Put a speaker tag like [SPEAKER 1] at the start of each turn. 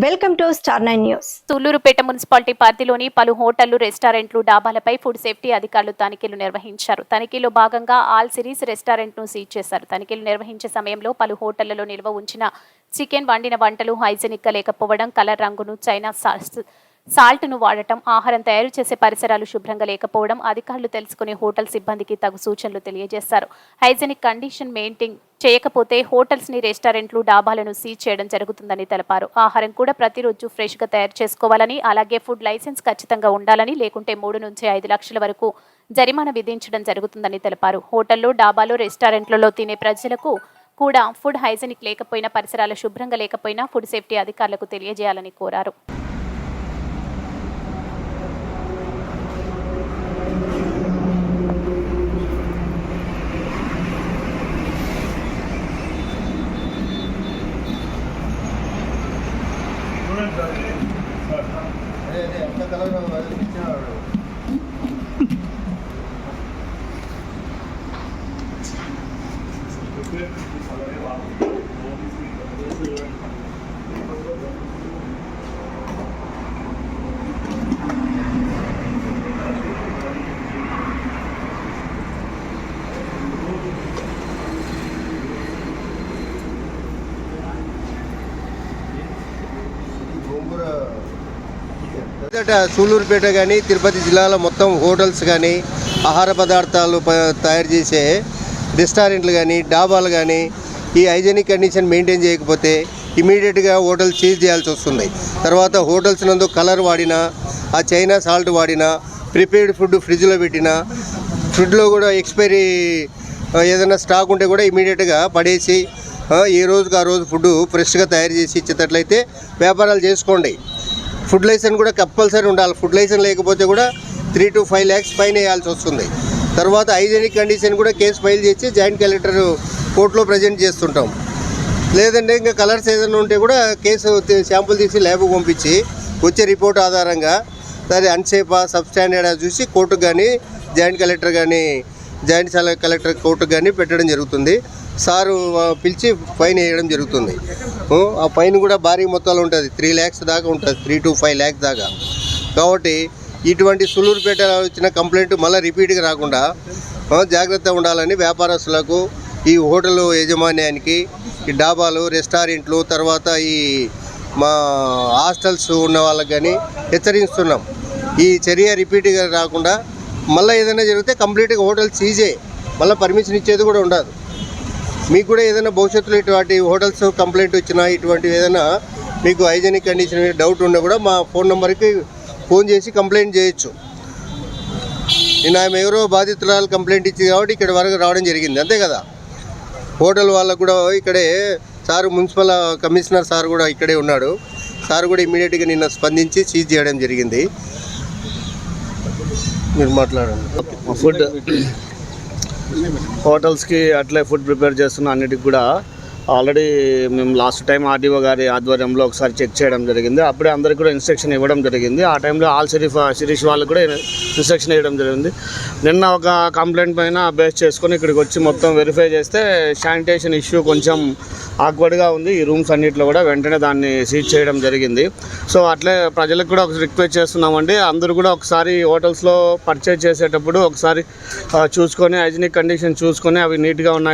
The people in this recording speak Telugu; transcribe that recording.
[SPEAKER 1] Welcome to star nine news.
[SPEAKER 2] Sullurpeta municipality పరిధిలోని పలు హోటళ్ళు రెస్టారెంట్లు డాబాలపై ఫుడ్ సేఫ్టీ అధికారులు తనిఖీలు నిర్వహించారు. తనిఖీలో భాగంగా ఆల్ సిరీస్ రెస్టారెంట్ను సీజ్ చేశారు. తనిఖీలు నిర్వహించే సమయంలో పలు హోటళ్ళలో నిల్వ ఉంచిన చికెన్ వండిన వంటలు హైజెనిక్గా లేకపోవడం కలర్ రంగును చైనా సాస్ సాల్ట్ను వాడటం ఆహారం తయారు చేసే పరిసరాలు శుభ్రంగా లేకపోవడం అధికారులు తెలుసుకుని హోటల్ సిబ్బందికి తగు సూచనలు తెలియజేశారు. హైజెనిక్ కండిషన్ మెయింటైన్ చేయకపోతే హోటల్స్ని రెస్టారెంట్లు డాబాలను సీజ్ చేయడం జరుగుతుందని తెలిపారు. ఆహారం కూడా ప్రతిరోజు ఫ్రెష్గా తయారు చేసుకోవాలని అలాగే ఫుడ్ లైసెన్స్ ఖచ్చితంగా ఉండాలని లేకుంటే మూడు నుంచి ఐదు లక్షల వరకు జరిమానా విధించడం జరుగుతుందని తెలిపారు. హోటల్లో డాబాలు రెస్టారెంట్లలో తినే ప్రజలకు కూడా ఫుడ్ హైజెనిక్ లేకపోయినా పరిసరాలు శుభ్రంగా లేకపోయినా ఫుడ్ సేఫ్టీ అధికారులకు తెలియజేయాలని కోరారు.
[SPEAKER 3] 对 మొదట సూలూరుపేట కానీ తిరుపతి జిల్లాలో మొత్తం హోటల్స్ కానీ ఆహార పదార్థాలు తయారు చేసే రెస్టారెంట్లు కానీ డాబాలు కానీ ఈ హైజెనిక్ కండిషన్ మెయింటైన్ చేయకపోతే ఇమీడియట్గా హోటల్ సీజ్ చేయాల్సి వస్తుంది. తర్వాత హోటల్స్ నందు కలర్ వాడినా ఆ చైనా సాల్ట్ వాడినా ప్రిపేర్డ్ ఫుడ్ ఫ్రిడ్జ్లో పెట్టినా ఫుడ్లో కూడా ఎక్స్పైరీ ఏదైనా స్టాక్ ఉంటే కూడా ఇమీడియట్గా పడేసి ఏ రోజుకి ఆ రోజు ఫుడ్ ఫ్రెష్గా తయారు చేసి ఇచ్చేటట్లయితే వ్యాపారాలు చేసుకోండి. ఫుడ్ లైసెన్స్ కూడా కంపల్సరీ ఉండాలి. ఫుడ్ లైసెన్స్ లేకపోతే కూడా three to five lakhs fine వేయాల్సి వస్తుంది. తర్వాత హైజెనిక్ కండిషన్ కూడా కేసు ఫైల్ చేసి జాయింట్ కలెక్టర్ కోర్టులో ప్రజెంట్ చేస్తుంటాం. లేదంటే ఇంకా కలర్స్ ఏదైనా ఉంటే కూడా కేసు శాంపుల్ తీసి ల్యాబ్కి పంపించి వచ్చే రిపోర్ట్ ఆధారంగా దాని అన్సేఫా సబ్స్టాండర్డా చూసి కోర్టుకు కానీ జాయింట్ కలెక్టర్ కానీ జాయింట్ సల- కలెక్టర్ కోర్టు కానీ పెట్టడం జరుగుతుంది. సారు పిలిచి ఫైన్ వేయడం జరుగుతుంది. ఆ ఫైన్ కూడా భారీ మొత్తాలు ఉంటుంది. త్రీ ల్యాక్స్ దాకా ఉంటుంది. త్రీ టు ఫైవ్ ల్యాక్స్ దాకా. కాబట్టి ఇటువంటి సులూరుపేట వచ్చిన కంప్లైంట్ మళ్ళీ రిపీట్గా రాకుండా జాగ్రత్తగా ఉండాలని వ్యాపారస్తులకు ఈ హోటల్ యాజమాన్యానికి ఈ డాబాలు రెస్టారెంట్లు తర్వాత ఈ మా హాస్టల్స్ ఉన్న వాళ్ళకి కానీ హెచ్చరిస్తున్నాం. ఈ చర్య రిపీట్గా రాకుండా మళ్ళీ ఏదైనా జరిగితే కంప్లీట్గా హోటల్ సీజే మళ్ళీ పర్మిషన్ ఇచ్చేది కూడా ఉండదు. మీకు కూడా ఏదైనా భవిష్యత్తులో ఇటువంటి హోటల్స్ కంప్లైంట్ వచ్చినా ఇటువంటివి ఏదైనా మీకు హైజెనిక్ కండిషన్ మీద డౌట్ ఉన్నా కూడా మా ఫోన్ నెంబర్కి ఫోన్ చేసి కంప్లైంట్ చేయొచ్చు. నేను ఆమె ఎవరో బాధితురాలు కంప్లైంట్ ఇచ్చింది కాబట్టి ఇక్కడ వరకు రావడం జరిగింది. అంతే కదా? హోటల్ వాళ్ళకు కూడా ఇక్కడే సారు మున్సిపల్ కమిషనర్ సార్ కూడా ఇక్కడే ఉన్నాడు. సార్ కూడా ఇమీడియట్గా నిన్న స్పందించి సీజ్ చేయడం జరిగింది. మీరు మాట్లాడండి.
[SPEAKER 4] ఫుడ్. హోటల్స్కి అట్లే ఫుడ్ ప్రిపేర్ చేస్తున్న అన్నిటికి కూడా ఆల్రెడీ మేము లాస్ట్ టైం ఆర్డీఓ గారి ఆధ్వర్యంలో ఒకసారి చెక్ చేయడం జరిగింది. అప్పుడే అందరికి కూడా ఇన్స్ట్రక్షన్ ఇవ్వడం జరిగింది. ఆ టైంలో ఆల్ షరీఫ్ శిరీష్ వాళ్ళకి కూడా ఇన్స్ట్రక్షన్ ఇవ్వడం జరిగింది. నిన్న ఒక కంప్లైంట్ పైన బేస్ చేసుకొని ఇక్కడికి వచ్చి మొత్తం వెరిఫై చేస్తే శానిటేషన్ ఇష్యూ కొంచెం ఆక్వర్డ్గా ఉంది. ఈ రూమ్స్ అన్నింటిలో కూడా వెంటనే దాన్ని సీజ్ చేయడం జరిగింది. సో అట్లే ప్రజలకు కూడా ఒక రిక్వెస్ట్ చేస్తున్నామండి. అందరూ కూడా ఒకసారి హోటల్స్లో పర్చేజ్ చేసేటప్పుడు ఒకసారి చూసుకొని హైజీనిక్ కండిషన్ చూసుకొని అవి నీట్గా ఉన్నాయి.